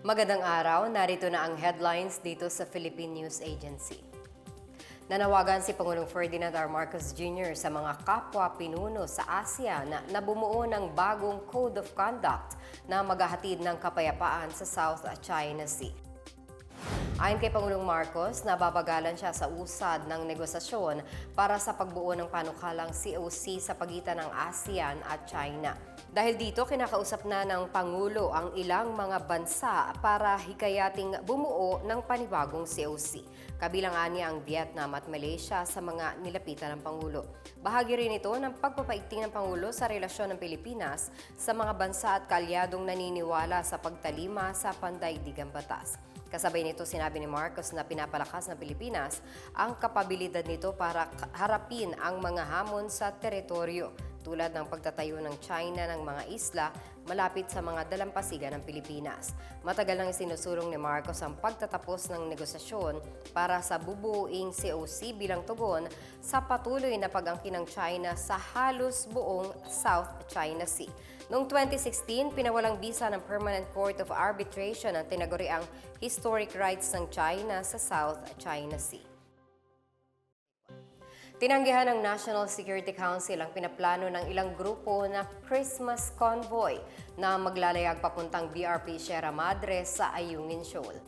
Magandang araw, narito na ang headlines dito sa Philippine News Agency. Nanawagan si Pangulong Ferdinand R. Marcos Jr. sa mga kapwa pinuno sa Asia na nabumuo ng bagong Code of Conduct na maghahatid ng kapayapaan sa South China Sea. Ayon kay Pangulong Marcos, nababagalan siya sa usad ng negosasyon para sa pagbuo ng panukalang COC sa pagitan ng ASEAN at China. Dahil dito, kinakausap na ng Pangulo ang ilang mga bansa para hikayating bumuo ng panibagong COC. Kabilang ani ang Vietnam at Malaysia sa mga nilapitan ng Pangulo. Bahagi rin ito ng pagpapaigting ng Pangulo sa relasyon ng Pilipinas sa mga bansa at kalyadong naniniwala sa pagtalima sa pandaigdigang batas. Kasabay nito, sinabi ni Marcos na pinapalakas ng Pilipinas ang kapabilidad nito para harapin ang mga hamon sa teritoryo tulad ng pagtatayo ng China ng mga isla malapit sa mga dalampasigan ng Pilipinas. Matagal nang isinusulong ni Marcos ang pagtatapos ng negosasyon para sa bubuing COC bilang tugon sa patuloy na pag-angkin ng China sa halos buong South China Sea. Noong 2016, pinawalang bisa ng Permanent Court of Arbitration ang tinaguriang historic rights ng China sa South China Sea. Tinanggihan ng National Security Council ang pinaplano ng ilang grupo na Christmas convoy na maglalayag papuntang BRP Sierra Madre sa Ayungin Shoal.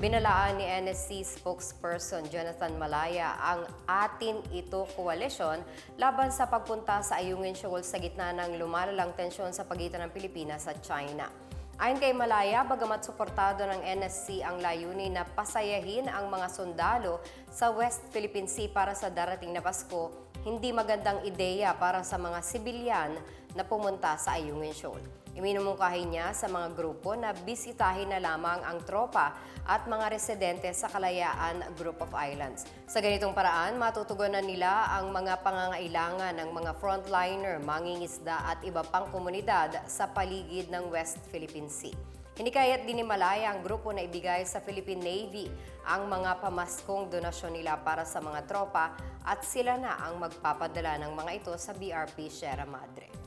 Binalaan ni NSC spokesperson Jonathan Malaya ang Atin Ito Coalition laban sa pagpunta sa Ayungin Shoal sa gitna ng lumalalang tensyon sa pagitan ng Pilipinas at China. Ayon kay Malaya, bagamat suportado ng NSC ang layunin na pasayahin ang mga sundalo sa West Philippine Sea para sa darating na Pasko, hindi magandang ideya para sa mga sibilyan na pumunta sa Ayungin Shoal. Iminumungkahi niya sa mga grupo na bisitahin na lamang ang tropa at mga residente sa Kalayaan Group of Islands. Sa ganitong paraan, matutugunan nila ang mga pangangailangan ng mga frontliner, mangingisda at iba pang komunidad sa paligid ng West Philippine Sea. Hinikayat din ni Malaya ang grupo na ibigay sa Philippine Navy ang mga pamaskong donasyon nila para sa mga tropa at sila na ang magpapadala ng mga ito sa BRP Sierra Madre.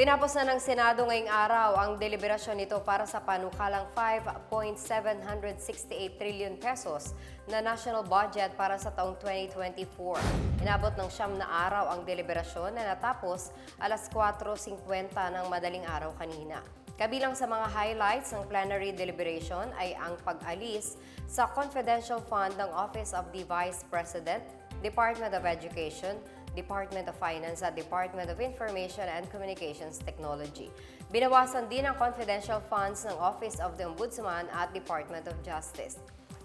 Tinapos na ng Senado ngayong araw ang deliberasyon nito para sa panukalang 5.768 trillion pesos na national budget para sa taong 2024. Inabot ng siyam na araw ang deliberasyon na natapos alas 4.50 ng madaling araw kanina. Kabilang sa mga highlights ng plenary deliberation ay ang pag-alis sa confidential fund ng Office of the Vice President, Department of Education, Department of Finance at Department of Information and Communications Technology. Binawasan din ang confidential funds ng Office of the Ombudsman at Department of Justice.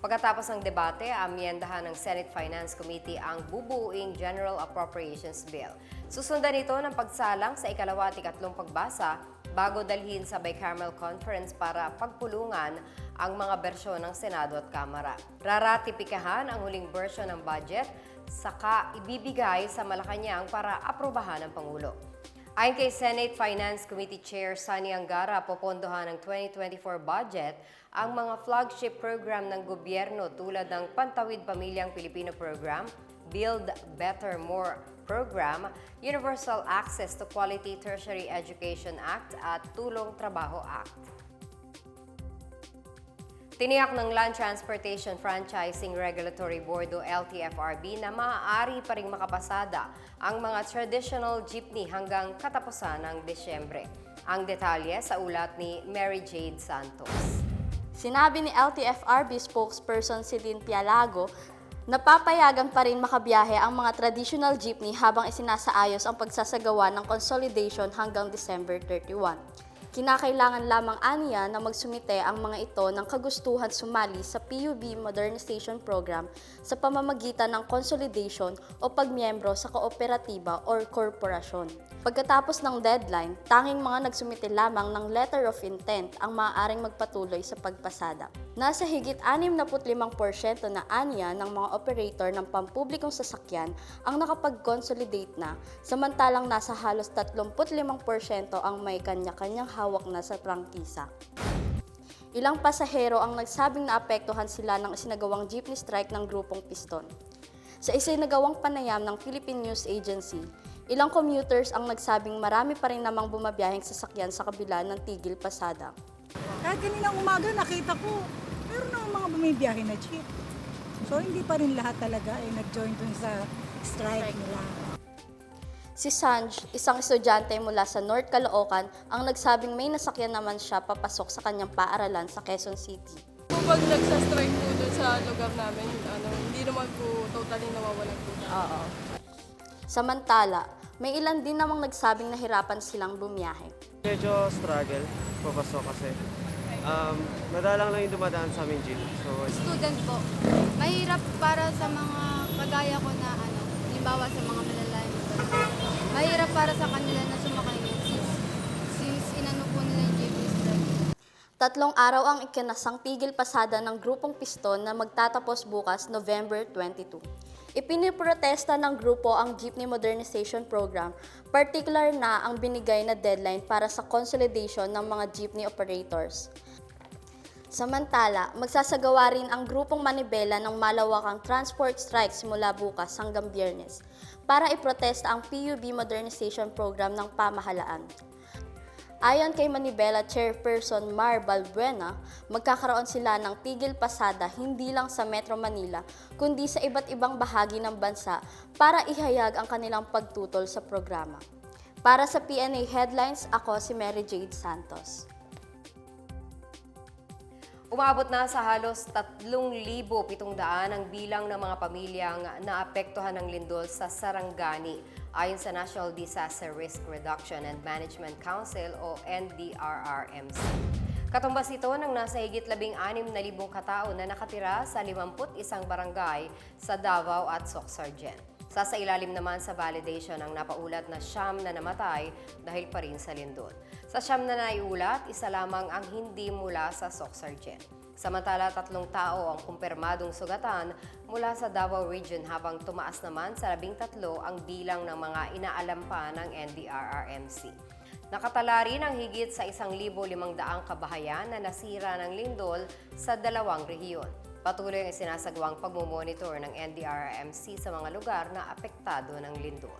Pagkatapos ng debate, amyendahan ng Senate Finance Committee ang bubuing General Appropriations Bill. Susundan ito ng pagsalang sa ikalawa at ikatlong pagbasa bago dalhin sa bicameral conference para pagpulungan ang mga bersyon ng Senado at Kamara. Raratipikahan ang huling version ng budget saka ibibigay sa Malacanang para aprobahan ng Pangulo. Ayon kay Senate Finance Committee Chair Sani Angara, popondohan ng 2024 budget ang mga flagship program ng gobyerno tulad ng Pantawid Pamilyang Pilipino Program, Build Better More Program, Universal Access to Quality Tertiary Education Act at Tulong Trabaho Act. Tiniyak ng Land Transportation Franchising Regulatory Board o LTFRB na maaari pa ring makapasada ang mga traditional jeepney hanggang katapusan ng Desyembre. Ang detalye sa ulat ni Mary Jade Santos. Sinabi ni LTFRB spokesperson si Lynn Pialago na papayagan pa rin makabiyahe ang mga traditional jeepney habang isinasaayos ang pagsasagawa ng consolidation hanggang December 31. Kinakailangan lamang aniya na magsumite ang mga ito ng kagustuhan sumali sa PUB Modernization Program sa pamamagitan ng consolidation o pagmiyembro sa kooperatiba or korporasyon. Pagkatapos ng deadline, tanging mga nagsumite lamang ng letter of intent ang maaaring magpatuloy sa pagpasada. Nasa higit 65% na aniya ng mga operator ng pampublikong sasakyan ang nakapag-consolidate na, samantalang nasa halos 35% ang may kanya-kanyang hawak na sa prangkisa. Ilang pasahero ang nagsabing naapektuhan sila ng isinagawang jeepney strike ng grupong Piston. Sa isinagawang panayam ng Philippine News Agency, Ilang commuters ang nagsabing marami pa rin namang bumabiyaheng sasakyan sa kabila ng tigil pasada. Kahit kaninang umaga nakita ko, meron na mga bumibiyahe na jeep. So hindi pa rin lahat talaga ay nag-join dun sa strike nila. Si Sanj, isang estudyante mula sa North Caloocan, ang nagsabing may nasakyan naman siya papasok sa kanyang paaralan sa Quezon City. Kapag nagsa-strike po doon sa lugar namin, ano, hindi naman po totally nawawalan po. Oo. Samantala, may ilan din namang nagsabing nahirapan silang bumiyahe. Medyo struggle, papasok kasi. Um, madalang lang yung dumadaan sa aming gym. So, student po, mahirap para sa mga kagaya ko na ano, halimbawa sa mga. Mahirap para sa kanila na sumakay yun since, since inano po nila yung strike. Tatlong araw ang ikinasang tigil pasada ng grupong piston na magtatapos bukas November 22. Ipiniprotesta ng grupo ang Jeepney Modernization Program, particular na ang binigay na deadline para sa consolidation ng mga jeepney operators. Samantala, magsasagawa rin ang grupong Manibela ng malawakang transport strike simula bukas hanggang biyernes para iprotesta ang PUB Modernization Program ng pamahalaan. Ayon kay Manibela Chairperson Mar Balbuena, magkakaroon sila ng tigil pasada hindi lang sa Metro Manila, kundi sa iba't ibang bahagi ng bansa para ihayag ang kanilang pagtutol sa programa. Para sa PNA Headlines, ako si Mary Jade Santos. Umabot na sa halos 3,700 ang bilang ng mga pamilyang naapektuhan ng lindol sa Sarangani ayon sa National Disaster Risk Reduction and Management Council o NDRRMC. Katumbas ito ng nasa higit 16,000 katao na nakatira sa 51 barangay sa Davao at Socsargen. Sasailalim naman sa validation ang napaulat na siyam na namatay dahil pa rin sa lindol. Sa siyam na naiulat, isa lamang ang hindi mula sa Socsargen. Samantala, tatlong tao ang kumpirmadong sugatan mula sa Davao Region habang tumaas naman sa labing tatlo ang bilang ng mga inaalam pa ng NDRRMC. Nakatala rin ang higit sa 1,500 kabahayan na nasira ng lindol sa dalawang rehiyon. Patuloy ang sinasagawang pagmumonitor ng NDRRMC sa mga lugar na apektado ng lindol.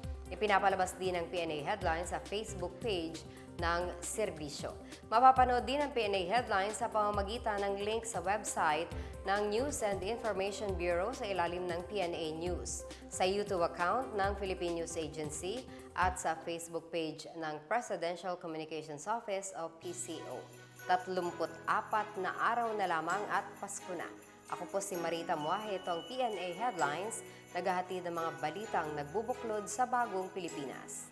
Ipinapalabas din ang PNA Headlines sa Facebook page ng serbisyo. Mapapanood din ang PNA Headlines sa pamamagitan ng link sa website ng News and Information Bureau sa ilalim ng PNA News, sa YouTube account ng Philippine News Agency at sa Facebook page ng Presidential Communications Office o PCO. 34 na araw na lamang at Pasko na. Ako po si Marita Muahe, itong PNA Headlines, naghahatid ng mga balitang nagbubuklod sa bagong Pilipinas.